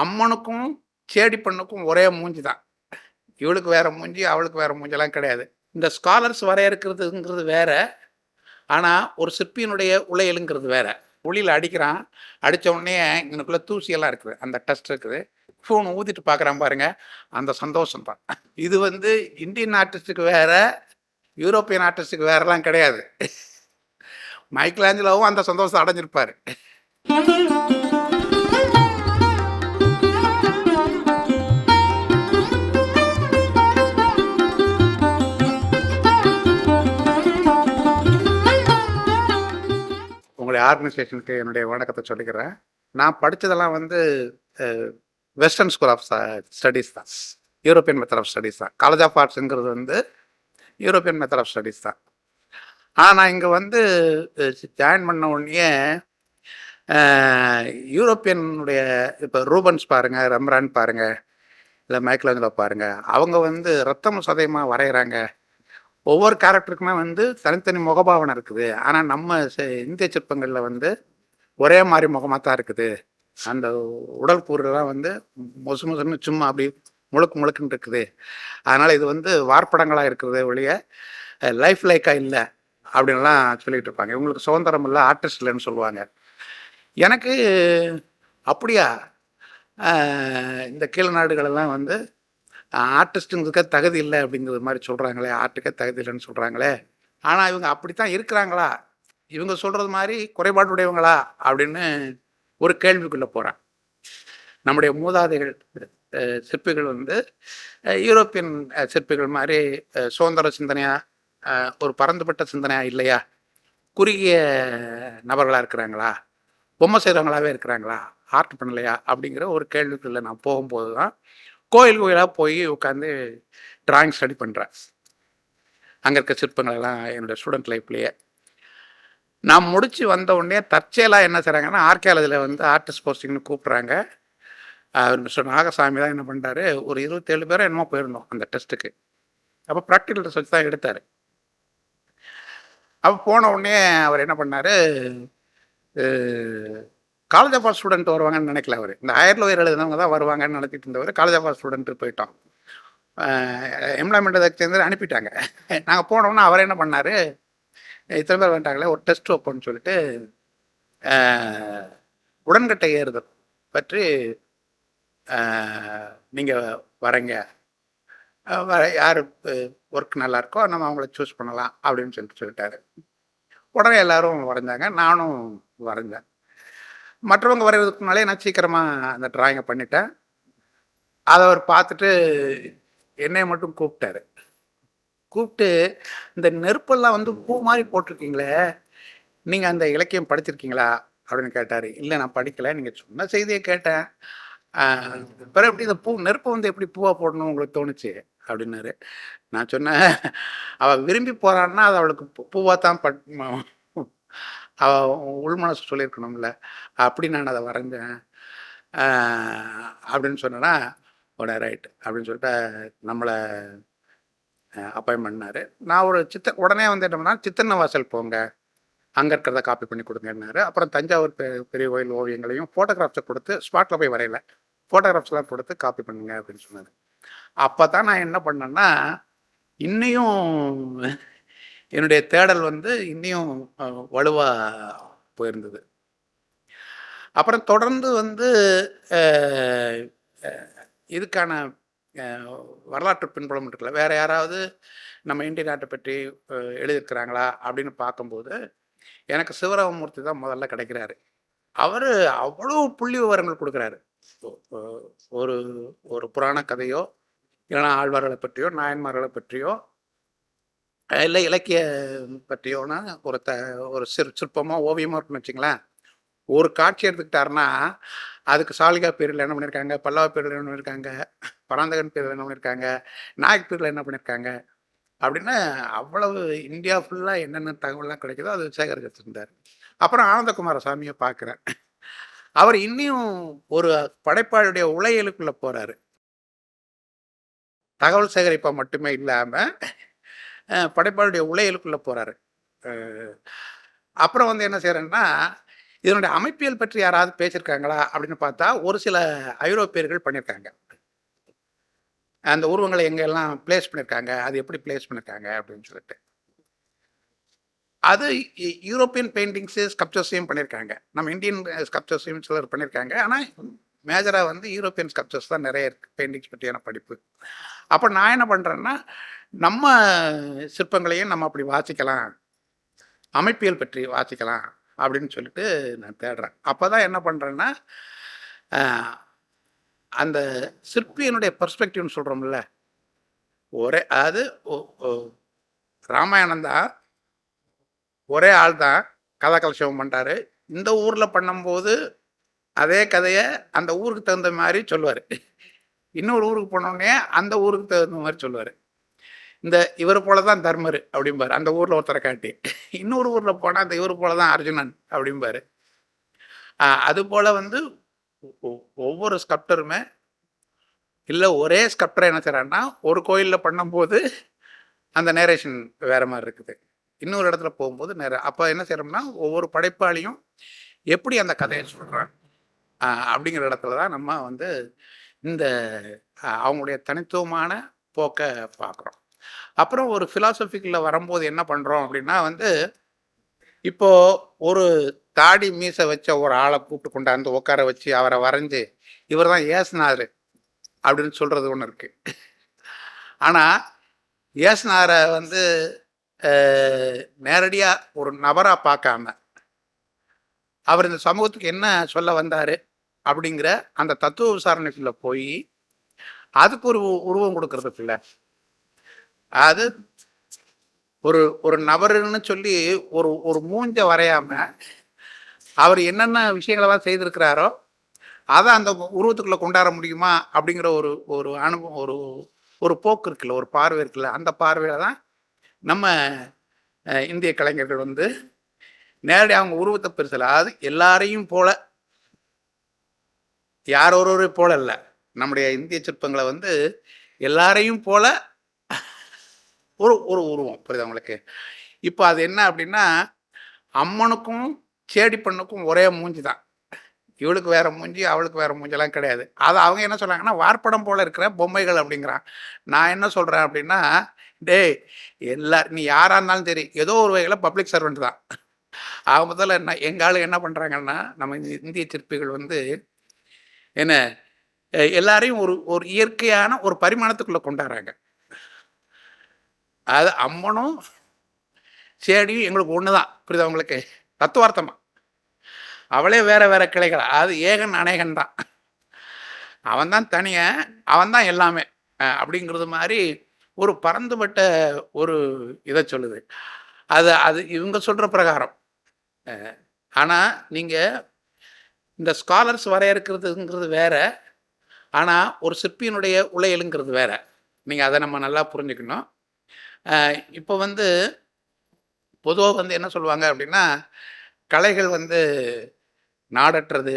அம்மனுக்கும் சேடி பண்ணுக்கும் ஒரே மூஞ்சி தான். இவளுக்கு வேற மூஞ்சி அவளுக்கு வேற மூஞ்செல்லாம் கிடையாது. இந்த ஸ்காலர்ஸ் வரையறுக்கிறதுங்கிறது வேற. ஆனால் ஒரு சிற்பியினுடைய உலையலுங்கிறது வேற. உளியில் அடிக்கிறான் அடித்த உடனே எனக்குள்ள தூசியெல்லாம் இருக்குது. அந்த டஸ்ட் இருக்குது. ஃபோன் ஊதிட்டு பார்க்குறான் பாருங்க. அந்த சந்தோஷம் தான். இது வந்து இந்தியன் ஆர்டிஸ்ட்டுக்கு வேற யூரோப்பியன் ஆர்டிஸ்ட்டுக்கு வேறலாம் கிடையாது. மைக்கேல் அந்த சந்தோஷம் அடைஞ்சிருப்பார். ஆர்கனைசேஷனுக்கு என்னுடைய வணக்கத்தை சொல்லிக்கிறேன். நான் படித்ததெல்லாம் வந்து வெஸ்டர்ன் ஸ்கூல் ஆஃப் ஸ்டடீஸ் தான். யூரோப்பியன் மெத்தட் ஆஃப் ஸ்டடீஸ் தான். காலேஜ் ஆஃப் ஆர்ட்ஸுங்கிறது வந்து யூரோப்பியன் மெத்தட் ஆஃப் ஸ்டடீஸ் தான். ஆனால் நான் இங்கே வந்து ஜாயின் பண்ண உடனே யூரோப்பியனுடைய இப்போ ரூபன்ஸ் பாருங்கள் ரெம்ரான் பாருங்கள் இல்லை மைக்கேலாஞ்சலோ பாருங்கள் அவங்க வந்து ரத்தம் சதயமாக வரைகிறாங்க ஒவ்வொரு கேரக்டருக்குமே வந்து தனித்தனி முகபாவனை இருக்குது. ஆனால் நம்ம இந்திய சிற்பங்களில் வந்து ஒரே மாதிரி முகமாக தான் இருக்குது. அந்த உடல் கூறுலாம் வந்து மொசு மொசுன்னு சும்மா அப்படி முழுக்கு முழுக்குன்னு இருக்குது. அதனால் இது வந்து வார்ப்படங்களாக இருக்கிறது ஒழிய லைஃப் லைக்காக இல்லை அப்படின்லாம் சொல்லிகிட்டு இருப்பாங்க. இவங்களுக்கு சுதந்திரம் இல்லை ஆர்டிஸ்ட் இல்லைன்னு சொல்லுவாங்க. எனக்கு அப்படியா இந்த கீழ் நாடுகளெல்லாம் வந்து ஆர்டிஸ்ட்டுங்களுக்கு தகுதி இல்லை அப்படிங்கிறது மாதிரி சொல்கிறாங்களே ஆர்ட்டுக்கே தகுதி இல்லைன்னு சொல்கிறாங்களே ஆனால் இவங்க அப்படித்தான் இருக்கிறாங்களா? இவங்க சொல்கிறது மாதிரி குறைபாடுடையவங்களா அப்படின்னு ஒரு கேள்விக்குள்ளே போகிறேன் நம்முடைய மூதாதைகள் சிற்பிகள் வந்து யூரோப்பியன் சிற்பிகள் மாதிரி சுதந்திர சிந்தனையாக ஒரு பரந்துபட்ட சிந்தனையாக இல்லையா? குறுகிய நபர்களாக இருக்கிறாங்களா? பொம்மை செய்கிறவங்களாவே இருக்கிறாங்களா? ஆர்ட் பண்ணலையா? அப்படிங்கிற ஒரு கேள்விக்குள்ளே நான் போகும்போது தான் கோயில் கோயிலாக போய் உட்காந்து டிராயிங் ஸ்டடி பண்ணுறேன் அங்கே இருக்க சிற்பங்களெல்லாம் என்னுடைய ஸ்டூடெண்ட் லைஃப்லேயே நான் முடித்து வந்த உடனே தற்செயலாக என்ன செய்கிறாங்கன்னா ஆர்கியாலஜியில் வந்து ஆர்டிஸ்ட் போஸ்டிங்னு கூப்பிட்றாங்க. அவர் மிஸ்டர் நாகசாமி தான் என்ன பண்ணுறாரு ஒரு இருபத்தேழு பேரும் என்னமோ போயிருந்தோம் அந்த டெஸ்ட்டுக்கு அப்போ ப்ராக்டிக்கல் டெஸ்ட் வச்சு தான் எடுத்தார். அப்போ போன உடனே அவர் என்ன பண்ணார் காலேஜ் ஆஃப் ஸ்டூடெண்ட் வருவாங்கன்னு நினைக்கல அவர். இந்த ஹையர் லோயர் எழுதினவங்க தான் வருவாங்கன்னு நினைச்சிட்டு இருந்தவர் காலேஜ் ஆஃப் ஸ்டூடெண்ட் போயிட்டோம். எம்ப்ளாய்மெண்ட் அதுக்கு சேர்ந்து அனுப்பிட்டாங்க. நாங்கள் போனோம்னா அவர் என்ன பண்ணார்? இத்தனை பேர் வந்துட்டாங்களே ஒரு டெஸ்ட் வைப்போம்னு சொல்லிட்டு உடன்கட்டை ஏறுதல் பற்றி நீங்கள் வரங்க. வர யார் ஒர்க் நல்லா இருக்கோ நம்ம அவங்கள சூஸ் பண்ணலாம் அப்படின்னு சொல்லிட்டு சொல்லிட்டாரு. உடனே எல்லாரும் வரைஞ்சாங்க. நானும் வரைஞ்சேன். மற்றவங்க வரைகிறதுக்குனாலே நான் சீக்கிரமாக அந்த ட்ராயிங்கை பண்ணிட்டேன். அதை அவர் பார்த்துட்டு என்னை மட்டும் கூப்பிட்டாரு. கூப்பிட்டு இந்த நெருப்பெல்லாம் வந்து பூ மாதிரி போட்டிருக்கீங்களே நீங்கள் அந்த இலக்கியம் படிச்சிருக்கீங்களா? அப்படின்னு கேட்டார். இல்லை நான் படிக்கலை. நீங்கள் சொன்ன செய்தியை கேட்டேன். பிறகு எப்படி இந்த பூ நெருப்பை வந்து எப்படி பூவாக போடணும்னு உங்களுக்கு தோணுச்சு? அப்படின்னாரு. நான் சொன்னேன் அவள் விரும்பி போகிறான்னா அது அவளுக்கு பூவாக தான் பட் உள்மனசு சொல்லியிருக்கணும்ல. அப்படி நான் அதை வரைஞ்சேன். அப்படின்னு சொன்னேன்னா உடனே ரைட் அப்படின்னு சொல்லிட்டு நம்மளை அப்பாயின் பண்ணார். நான் ஒரு சித்த உடனே வந்து என்ன பண்ணால் சித்தன்ன வாசல் போங்க. அங்கே இருக்கிறத காப்பி பண்ணி கொடுங்கன்னாரு. அப்புறம் தஞ்சாவூர் பெ- பெரிய கோயில் ஓவியங்களையும் ஃபோட்டோகிராஃப்ஸை கொடுத்து ஸ்பாட்டில் போய் வரையல. ஃபோட்டோகிராஃப்ஸ்லாம் கொடுத்து காப்பி பண்ணுங்க அப்படின்னு சொன்னார். அப்போ தான் நான் என்ன பண்ணேன்னா இன்னையும் என்னுடைய தேடல் வந்து இன்னும் வலுவாக போயிருந்தது. அப்புறம் தொடர்ந்து வந்து இதுக்கான வரலாற்று பின்புலம் இருக்குல்ல வேறு யாராவது நம்ம இந்திய நாட்டை பற்றி எழுதியிருக்கிறாங்களா அப்படின்னு பார்க்கும்போது எனக்கு சிவராமமூர்த்தி தான் முதல்ல கிடைக்கிறாரு. அவர் அவ்வளோ புள்ளி விவரங்கள் கொடுக்குறாரு. ஒரு ஒரு புராண கதையோ இல்லைன்னா ஆழ்வார்களை பற்றியோ நாயன்மார்களை பற்றியோ இல்லை இலக்கிய பற்றியோனா ஒரு த ஒரு சிற் சிற்பமாக ஓவியமாக இருக்குன்னு வச்சுங்களேன். ஒரு காட்சி எடுத்துக்கிட்டாருன்னா அதுக்கு சாலிகா பேரில் என்ன பண்ணியிருக்காங்க பல்லவ பேரில் என்ன பண்ணியிருக்காங்க பராந்தகன் பேரில் என்ன பண்ணியிருக்காங்க நாயக் பேரில் என்ன பண்ணியிருக்காங்க அப்படின்னு அவ்வளவு இந்தியா ஃபுல்லாக என்னென்ன தகவல்லாம் கிடைக்குதோ அது சேகரிச்சு அப்புறம் ஆனந்தகுமார சாமியை பார்க்குறேன். அவர் இன்னும் ஒரு படைப்பாளுடைய உளையலுக்குள்ளே போகிறாரு தகவல் சேகரிப்பா மட்டுமே இல்லாமல் படைப்பாளுடைய உலையலுக்குள்ளே போகிறாரு அப்புறம் வந்து என்ன செய்கிறேன்னா இதனுடைய அமைப்பியல் பற்றி யாராவது பேசியிருக்காங்களா அப்படின்னு பார்த்தா ஒரு சில ஐரோப்பியர்கள் பண்ணியிருக்காங்க. அந்த உருவங்களை எங்கெல்லாம் பிளேஸ் பண்ணியிருக்காங்க அது எப்படி பிளேஸ் பண்ணியிருக்காங்க அப்படின்னு சொல்லிட்டு. அது யூரோப்பியன் பெயிண்டிங்ஸு ஸ்கப்சர்ஸையும் பண்ணியிருக்காங்க. நம்ம இந்தியன் ஸ்கப்சர்ஸையும் சிலர் பண்ணியிருக்காங்க. ஆனால் மேஜராக வந்து யூரோப்பியன் ஸ்கல்ச்சர்ஸ் தான் நிறைய இருக்குது பெயிண்டிங்ஸ் பற்றியான படிப்பு. அப்போ நான் என்ன பண்ணுறேன்னா நம்ம சிற்பங்களையும் நம்ம அப்படி வாசிக்கலாம் அமைப்பியல் பற்றி வாசிக்கலாம் அப்படின்னு சொல்லிட்டு நான் தேடுறேன். அப்போ தான் என்ன பண்ணுறேன்னா அந்த சிற்பியினுடைய பர்ஸ்பெக்டிவ்னு சொல்கிறோம்ல ஒரே அது ராமாயணம் தான் ஒரே ஆள் தான் கதா கலட்சம் பண்ணுறாரு இந்த ஊரில் பண்ணும்போது அதே கதையை அந்த ஊருக்கு தகுந்த மாதிரி சொல்லுவார். இன்னொரு ஊருக்கு போனோடனே அந்த ஊருக்கு தகுந்த மாதிரி சொல்லுவார். இந்த இவர் போல தான் தர்மர் அப்படிம்பாரு. அந்த ஊரில் ஒருத்தரை காட்டி. இன்னொரு ஊரில் போனால் அந்த இவர் போல தான் அர்ஜுனன் அப்படிம்பாரு. அதுபோல் அது போல் வந்து ஒ- ஒவ்வொரு ஸ்கப்டருமே இல்லை ஒரே ஸ்கப்டர் என்ன செய்கிறான்னா ஒரு கோயிலில் பண்ணும்போது அந்த நேரேஷன் வேறு மாதிரி இருக்குது. இன்னொரு இடத்துல போகும்போது நேர அப்போ என்ன செய்கிறோம்னா ஒவ்வொரு படைப்பாளியும் எப்படி அந்த கதையை சொல்கிறான் அப்படிங்கிற இடத்துல தான் நம்ம வந்து இந்த அவங்களுடைய தனித்துவமான போக்கை பார்க்குறோம். அப்புறம் ஒரு ஃபிலாசபிக்கில் வரும்போது என்ன பண்ணுறோம் அப்படின்னா வந்து இப்போது ஒரு தாடி மீசை வச்ச ஒரு ஆளை கூப்பிட்டு கொண்டாந்து உட்கார வச்சு அவரை வரைஞ்சு இவர் தான் ஏசுனாரு அப்படின்னு சொல்கிறது ஒன்று இருக்குது ஆனால் ஏசுனாரை வந்து நேரடியாக ஒரு நபராக பார்க்காம அவர் இந்த சமூகத்துக்கு என்ன சொல்ல வந்தார்? அப்படிங்கிற அந்த தத்துவ விசாரணைக்குள்ள போய் அதுக்கு ஒரு உருவம் கொடுக்கறதுக்குள்ள அது ஒரு ஒரு நபருன்னு சொல்லி ஒரு ஒரு மூஞ்ச வரையாம அவர் என்னென்ன விஷயங்களெல்லாம் செய்திருக்கிறாரோ அதை அந்த உருவத்துக்குள்ளே கொண்டாட முடியுமா அப்படிங்கிற ஒரு ஒரு அனுபவம் ஒரு ஒரு போக்கு இருக்குல்ல ஒரு பார்வை இருக்குல்ல அந்த பார்வையில் தான் நம்ம இந்திய கலைஞர்கள் வந்து நேரடி அவங்க உருவத்தை பெருசல. அதாவது எல்லாரையும் போல யார் ஒருவரை போல இல்லை. நம்முடைய இந்திய சிற்பங்களை வந்து எல்லாரையும் போல ஒரு ஒரு உருவம். புரியுது உங்களுக்கு? இப்போ அது என்ன அப்படின்னா அம்மனுக்கும் சேடி பண்ணுக்கும் ஒரே மூஞ்சி தான். இவளுக்கு வேற மூஞ்சி அவளுக்கு வேற மூஞ்செல்லாம் கிடையாது. அது அவங்க என்ன சொல்கிறாங்கன்னா வார்ப்படம் போல இருக்கிற பொம்மைகள் அப்படிங்கிறான். நான் என்ன சொல்கிறேன் அப்படின்னா டேய் எல்லா நீ யாராக இருந்தாலும் சரி ஏதோ ஒரு வகையில் பப்ளிக் சர்வெண்ட் தான். ஆக முதல்ல என்ன எங்கள் ஆளு என்ன பண்ணுறாங்கன்னா நம்ம இந்த இந்திய சிற்பிகள் வந்து என்ன எல்லாரையும் ஒரு ஒரு இயற்கையான ஒரு பரிமாணத்துக்குள்ளே கொண்டாடுறாங்க. அது அம்மனும் சேடியும் எங்களுக்கு ஒன்று தான் புரியுது அவங்களுக்கு தத்துவார்த்தமாக அவளே வேற வேற கிளைகள். அது ஏகன் அநேகன் தான். அவன் தான் தனிய அவன் தான் எல்லாமே அப்படிங்கிறது மாதிரி ஒரு பறந்துபட்ட ஒரு இதை சொல்லுது. அது அது இவங்க சொல்கிற பிரகாரம். ஆனால் நீங்கள் இந்த ஸ்காலர்ஸ் வரையறுக்கிறதுங்கிறது வேற ஆனால் ஒரு சிற்பியினுடைய உலையலுங்கிறது வேற. நீங்கள் அதை நம்ம நல்லா புரிஞ்சுக்கணும். இப்போ வந்து பொதுவாக வந்து என்ன சொல்லுவாங்க அப்படின்னா கலைகள் வந்து நாடற்றது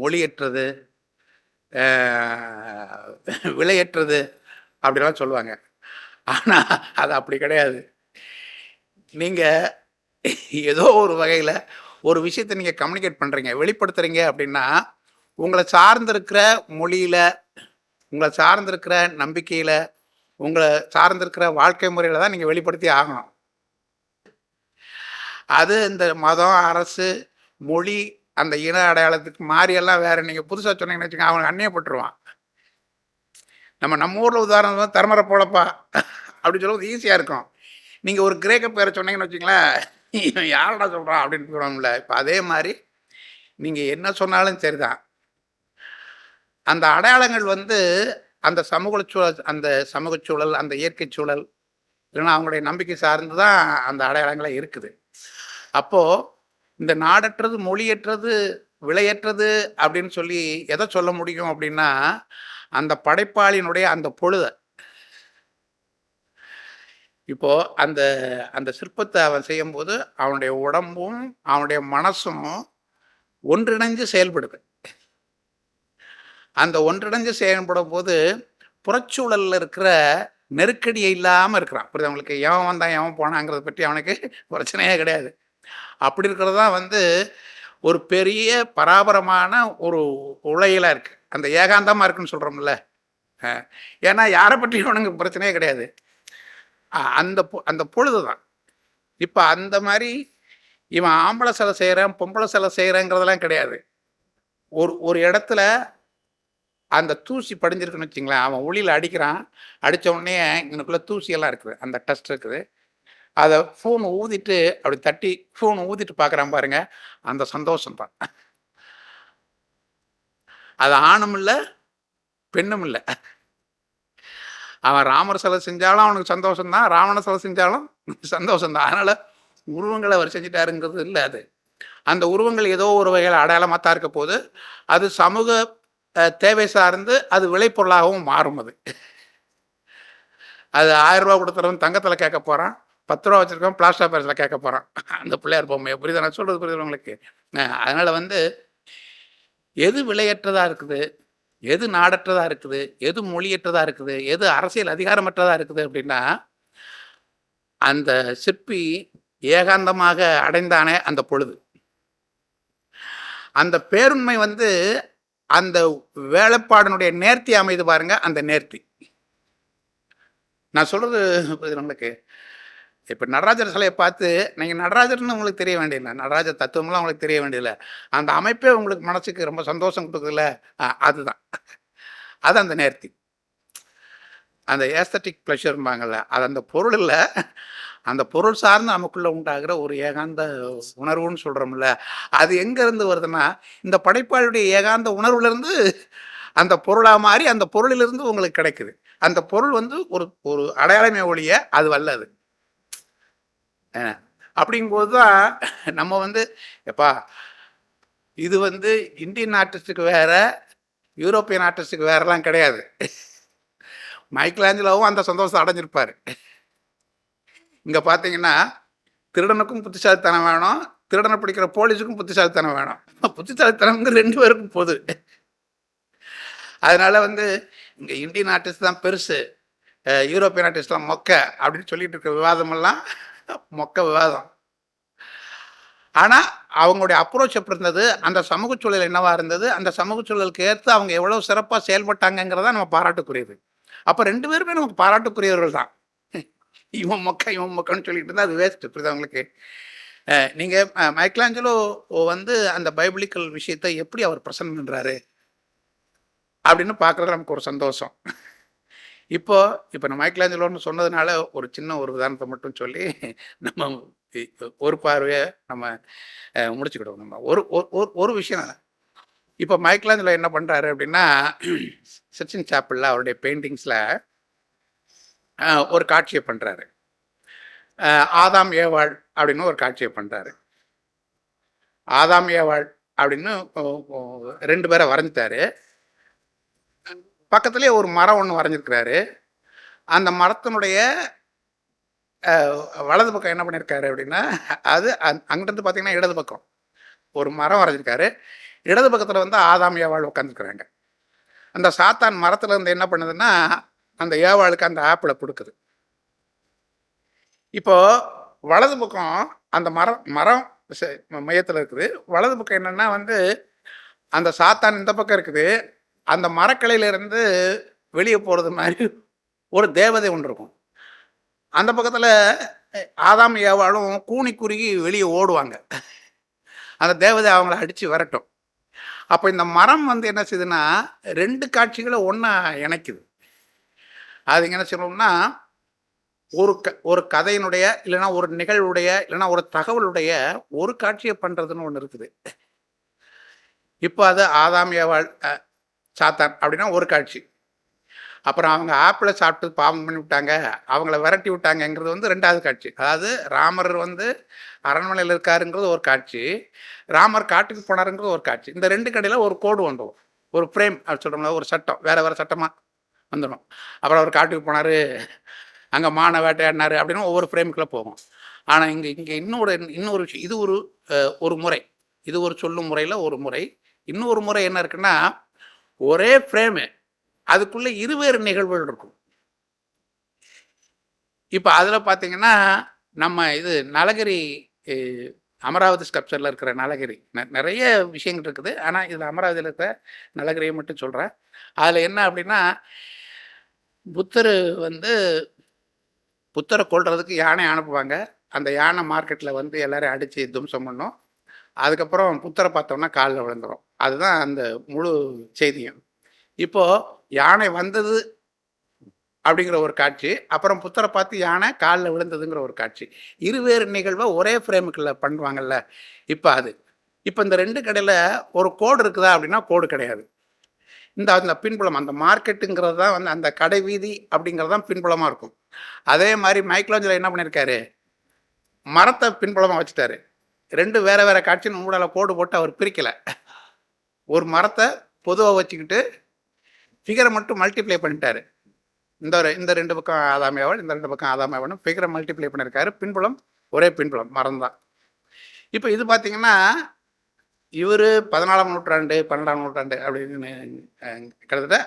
மொழியற்றது விலையற்றது அப்படிலாம் சொல்லுவாங்க. ஆனால் அது அப்படி கிடையாது. நீங்கள் ஏதோ ஒரு வகையில் ஒரு விஷயத்தை நீங்கள் கம்யூனிகேட் பண்ணுறீங்க வெளிப்படுத்துறீங்க அப்படின்னா உங்களை சார்ந்திருக்கிற மொழியில் உங்களை சார்ந்திருக்கிற நம்பிக்கையில் உங்களை சார்ந்திருக்கிற வாழ்க்கை முறையில் தான் நீங்கள் வெளிப்படுத்தி ஆகணும். அது இந்த மதம் அரசு மொழி அந்த இன அடையாளத்துக்கு மாறியெல்லாம் வேறு. நீங்கள் புதுசாக சொன்னீங்கன்னு வச்சுக்கோங்க அவங்க அந்நியப்பட்டுருவான் நம்ம நம்ம ஊரில் உதாரணம் வந்து தர்மரை போலப்பா அப்படி சொல்லுவது ஈஸியாக இருக்கும். நீங்கள் ஒரு கிரேக்க பேரை சொன்னீங்கன்னு வச்சுங்களேன் இவன் யாரடா சொல்கிறான் அப்படின்னு போயிடுவாங்கல்ல இப்போ அதே மாதிரி நீங்கள் என்ன சொன்னாலும் சரிதான். அந்த அடையாளங்கள் வந்து அந்த சமூக சூழல் அந்த சமூக சூழல் அந்த இயற்கை சூழல் இல்லைன்னா அவங்களுடைய நம்பிக்கை சார்ந்து தான் அந்த அடையாளங்களே இருக்குது. அப்போது இந்த நாடற்றது மொழியற்றது விலையற்றது அப்படின்னு சொல்லி எதை சொல்ல முடியும் அப்படின்னா அந்த படைப்பாளியினுடைய அந்த பொழுதை இப்போ அந்த அந்த சிற்பத்தை அவன் செய்யும்போது அவனுடைய உடம்பும் அவனுடைய மனசும் ஒன்றிணைஞ்சு செயல்படுது. அந்த ஒன்றிணைஞ்சு செயல்படும் போது புறச்சூழலில் இருக்கிற நெருக்கடியை இல்லாமல் இருக்கிறான். புரியுது அவங்களுக்கு எவன் வந்தான் எவன் போனாங்கிறத பற்றி அவனுக்கு பிரச்சனையே கிடையாது. அப்படி இருக்கிறது தான் வந்து ஒரு பெரிய பராபரமான ஒரு உலையில இருக்குது அந்த ஏகாந்தமாக இருக்குன்னு சொல்கிறோம்ல ஏன்னா யாரை பற்றி அவனுக்கு பிரச்சனையே கிடையாது. அந்த அந்த பொழுது அந்த இப்போ அந்த மாதிரி இவன் ஆம்பளை சிலை செய்கிறேன் பொம்பளை சிலை செய்கிறேங்கிறதெல்லாம் கிடையாது. ஒரு ஒரு இடத்துல அந்த தூசி படிஞ்சிருக்குன்னு வச்சுங்களேன் அவன் ஒளியில் அடிக்கிறான் அடித்த உடனே எனக்குள்ள தூசியெல்லாம் இருக்குது அந்த டஸ்ட் இருக்குது. அதை ஃபோன் ஊதிட்டு அப்படி தட்டி ஃபோன் ஊதிட்டு பார்க்குறான் பாருங்க அந்த சந்தோஷம் தான். அது ஆணும் இல்லை பெண்ணும் இல்லை. அவன் ராமர் சிலை செஞ்சாலும் அவனுக்கு சந்தோஷம்தான் ராவண சிலை செஞ்சாலும் சந்தோஷம்தான். அதனால் உருவங்களை அவர் செஞ்சிட்டாருங்கிறது இல்லை அது. அந்த உருவங்கள் ஏதோ ஒரு வகையில் அடையாளமாக தான் இருக்க போது அது சமூக தேவை சார்ந்து அது விளைபொருளாகவும் மாறும் அது. அது ஆயிரம் ரூபா கொடுத்துறவன் தங்கத்தில் கேட்க போகிறான் பத்து ரூபா வச்சுருக்கோம் பிளாஸ்டர் பேரஸில் கேட்க போகிறான் அந்த பிள்ளையார் பொம்மையை புரியுது? நான் சொல்கிறது புரியுது உங்களுக்கு? அதனால் வந்து எது விலையற்றதாக இருக்குது? எது நாடற்றதாக இருக்குது? எது மொழியற்றதாக இருக்குது? எது அரசியல் அதிகாரமற்றதாக இருக்குது அப்படின்னா அந்த சிற்பி ஏகாந்தமாக அடைந்தானே அந்த பொழுது. அந்த பேருண்மை வந்து அந்த வேலைப்பாடினுடைய நேர்த்தி அமைது பாருங்க அந்த நேர்த்தி. நான் சொல்றது நம்மளுக்கு இப்போ நடராஜர் சிலையை பார்த்து நீங்கள் நடராஜர்னு உங்களுக்கு தெரிய வேண்டியதில்லை. நடராஜர் தத்துவம்லாம் உங்களுக்கு தெரிய வேண்டியதில்லை. அந்த அமைப்பே உங்களுக்கு மனசுக்கு ரொம்ப சந்தோஷம் கொடுக்குதுல்ல அதுதான். அது அந்த நேர்த்தி. அந்த ஏஸ்தட்டிக் ப்ளஷர்ம்பாங்கள்ல அது அந்த பொருள் இல்லை. அந்த பொருள் சார்ந்து நமக்குள்ளே உண்டாகிற ஒரு ஏகாந்த உணர்வுன்னு சொல்கிறோம்ல அது எங்கேருந்து வருதுன்னா இந்த படைப்பாளுடைய ஏகாந்த உணர்வுலேருந்து அந்த பொருளாக மாறி அந்த பொருளிலிருந்து உங்களுக்கு கிடைக்குது. அந்த பொருள் வந்து ஒரு ஒரு அடையாளமே ஒழிய அது வல்லது. அப்படிங்கும்போது தான் நம்ம வந்து எப்பா இது வந்து இந்தியன் ஆர்டிஸ்ட்டுக்கு வேறு யூரோப்பியன் ஆர்டிஸ்ட்டுக்கு வேறெல்லாம் கிடையாது. மைக்கேல் அந்த சந்தோஷம் அடைஞ்சிருப்பார். இங்கே பார்த்தீங்கன்னா திருடனுக்கும் புத்திசாலித்தனம் வேணும் திருடனை பிடிக்கிற போலீஸுக்கும் புத்திசாலித்தனம் வேணும். புத்திசாலித்தனம்ங்கிறது ரெண்டு பேருக்கும் போது. அதனால் வந்து இங்கே இந்தியன் ஆர்டிஸ்ட் தான் பெருசு யூரோப்பியன் ஆர்டிஸ்ட்லாம் மொக்க அப்படின்னு சொல்லிட்டு இருக்க விவாதமெல்லாம் மொக்க விவாதம். ஆனால் அவங்களுடைய அப்ரோச் எப்படி இருந்தது? அந்த சமூக சூழல் என்னவாக இருந்தது? அந்த சமூக சூழலுக்கு ஏற்று அவங்க எவ்வளோ சிறப்பாக செயல்பட்டாங்கங்கிறத நம்ம பாராட்டுக்குரியது. அப்போ ரெண்டு பேருமே நமக்கு பாராட்டுக்குரியவர்கள் தான். இவன் மொக்க இவன் மொக்கன்னு சொல்லிட்டு இருந்தால் அது வேஸ்ட் புரியுது உங்களுக்கு? நீங்கள் நீங்க வந்து அந்த பைபிளிக்கல் விஷயத்தை எப்படி அவர் பிரசன்ட் பண்ணுறாரு அப்படின்னு பார்க்குறது நமக்கு ஒரு சந்தோஷம். இப்போ இப்போ நான் மைக்கேலாஞ்சலோன்னு சொன்னதுனால ஒரு சின்ன ஒரு உதாரணத்தை மட்டும் சொல்லி நம்ம ஒரு பார்வையை நம்ம முடிச்சுக்கிடுவோம் நம்ம. ஒரு ஒரு- ஒரு ஒரு விஷயம் இப்போ மைக்கேலாஞ்சலோ என்ன பண்ணுறாரு அப்படின்னா சச்சின் சாப்பிளில் அவருடைய பெயிண்டிங்ஸில் ஒரு காட்சியை பண்ணுறாரு ஆதாம் ஏவாள் அப்படின்னு ஒரு காட்சியை பண்ணுறாரு ஆதாம் ஏவாள் அப்படின்னு ரெண்டு பேரை வரைஞ்சிட்டாரு. பக்கத்துலேயே ஒரு மரம் ஒன்று வரைஞ்சிருக்கிறாரு. அந்த மரத்தினுடைய வலது பக்கம் என்ன பண்ணியிருக்காரு அப்படின்னா அது அந் அங்கிருந்து பார்த்தீங்கன்னா இடது பக்கம். ஒரு மரம் வரைஞ்சிருக்காரு. இடது பக்கத்தில் வந்து ஆதாம் ஏவாள் உட்காந்துருக்குறாங்க அந்த சாத்தான் மரத்தில் இருந்து என்ன பண்ணுதுன்னா அந்த ஏவாளுக்கு அந்த ஆப்பிளை கொடுக்குது. இப்போது வலது பக்கம் அந்த மரம் மரம் மையத்தில் இருக்குது. வலது பக்கம் என்னென்னா வந்து அந்த சாத்தான் இந்த பக்கம் இருக்குது. அந்த மரக்கலையிலேருந்து வெளியே போகிறது மாதிரி ஒரு தேவதை ஒன்று இருக்கும். அந்த பக்கத்தில் ஆதாம் ஏவாளும் கூனி குறுகி வெளியே ஓடுவாங்க. அந்த தேவதை அவங்கள அடித்து விரட்டும். அப்போ இந்த மரம் வந்து என்ன செய்யுதுன்னா ரெண்டு காட்சிகளை ஒன்றா இணைக்குது. அது என்ன சொல்லணும்னா ஒரு க ஒரு கதையினுடைய இல்லைன்னா ஒரு நிகழ்வுடைய இல்லைன்னா ஒரு தகவலுடைய ஒரு காட்சியை பண்ணுறதுன்னு ஒன்று இருக்குது. இப்போ அது ஆதாம் ஏவாள் சாத்தான் அப்படின்னா ஒரு காட்சி. அப்புறம் அவங்க ஆப்பிளை சாப்பிட்டு பாவம் பண்ணி விட்டாங்க அவங்கள விரட்டி விட்டாங்கங்கிறது வந்து ரெண்டாவது காட்சி. அதாவது ராமர் வந்து அரண்மனையில் இருக்காருங்கிறது ஒரு காட்சி ராமர் காட்டுக்கு போனாருங்கிறது ஒரு காட்சி. இந்த ரெண்டு கடையில் ஒரு கோடு வந்துடும். ஒரு ஃப்ரேம் அப்படி சொல்கிறோம்ல ஒரு சட்டம் வேறு வேறு சட்டமாக வந்துடும். அப்புறம் அவர் காட்டுக்கு போனார் அங்கே மான வேட்டையாடினார் அப்படின்னு ஒவ்வொரு ஃப்ரேமுக்குள்ளே போகும். ஆனால் இங்கே இங்கே இன்னொரு இன்னொரு விஷயம் இது ஒரு ஒரு முறை. இது ஒரு சொல்லும் முறையில் ஒரு முறை. இன்னொரு முறை என்ன இருக்குன்னா ஒரே ஃப்ரேமு அதுக்குள்ளே இருவேறு நிகழ்வுகள் இருக்கும். இப்போ அதில் பார்த்தீங்கன்னா நம்ம இது நலகிரி அமராவதி ஸ்கல்ப்சரில் இருக்கிற நலகிரி நெ- நிறைய விஷயங்கள் இருக்குது. ஆனால் இதில் அமராவதியில் இருக்கிற நலகிரியை மட்டும் சொல்கிறேன் அதில் என்ன அப்படின்னா புத்தர் வந்து புத்தரை கொல்றதுக்கு யானை அனுப்புவாங்க. அந்த யானை மார்க்கெட்டில் வந்து எல்லோரும் அடித்து தும்சம் பண்ணும். அதுக்கப்புறம் புத்தரை பார்த்தோம்னா காலில் விழுந்துடும் அதுதான் அந்த முழு செய்தியும். இப்போது யானை வந்தது அப்படிங்கிற ஒரு காட்சி அப்புறம் புத்தரை பார்த்து யானை காலில் விழுந்ததுங்கிற ஒரு காட்சி. இருவேறு நிகழ்வை ஒரே ஃப்ரேமுக்குள்ள பண்ணுவாங்கல்ல. இப்போ அது. இப்போ இந்த ரெண்டு கடையில் ஒரு கோடு இருக்குதா அப்படின்னா கோடு கிடையாது. இந்த அந்த பின்புலம் அந்த மார்க்கெட்டுங்கிறது தான் வந்து அந்த கடை வீதி அப்படிங்கிறது தான் பின்புலமாக இருக்கும். அதே மாதிரி மைக்ரோஞ்சில் என்ன பண்ணியிருக்காரு? மரத்தை பின்புலமாக வச்சுட்டாரு. ரெண்டு வேற வேற காட்சின்னு உங்களால் கோடு போட்டு அவர் பிரிக்கலை. ஒரு மரத்தை பொதுவாக வச்சுக்கிட்டு ஃபிகரை மட்டும் மல்டிப்ளை பண்ணிட்டாரு. இந்த ஒரு இந்த ரெண்டு பக்கம் ஆதாமியாவன் இந்த ரெண்டு பக்கம் ஆதாமியாவனும் ஃபிகரை மல்டிப்ளை பண்ணியிருக்காரு பின்புலம் ஒரே பின்புலம் மரம் தான். இப்போ இது பார்த்தீங்கன்னா இவர் பதினாலாம் நூற்றாண்டு பன்னெண்டாம் நூற்றாண்டு அப்படின்னு கிட்டத்தட்ட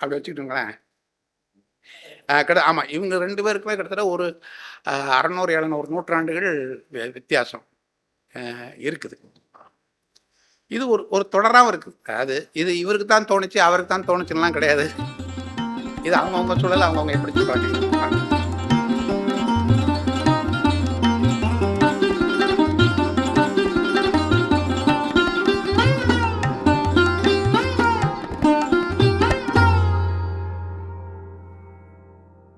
அப்படி வச்சுக்கிட்டுங்களேன். கிட்ட ஆமாம் இவங்க ரெண்டு பேருக்குமே கிட்டத்தட்ட ஒரு அறநூறு எழுநூறு நூற்றாண்டுகள் வித்தியாசம் இருக்குது. இது ஒரு ஒரு தொடராகவும் இருக்குது அதாவது இது இவருக்கு தான் தோணுச்சு அவருக்கு தான் தோணுச்சுலாம் கிடையாது. இது அவங்கவுங்க சூழல் அவங்கவுங்க எப்படி சொல்கிறாங்க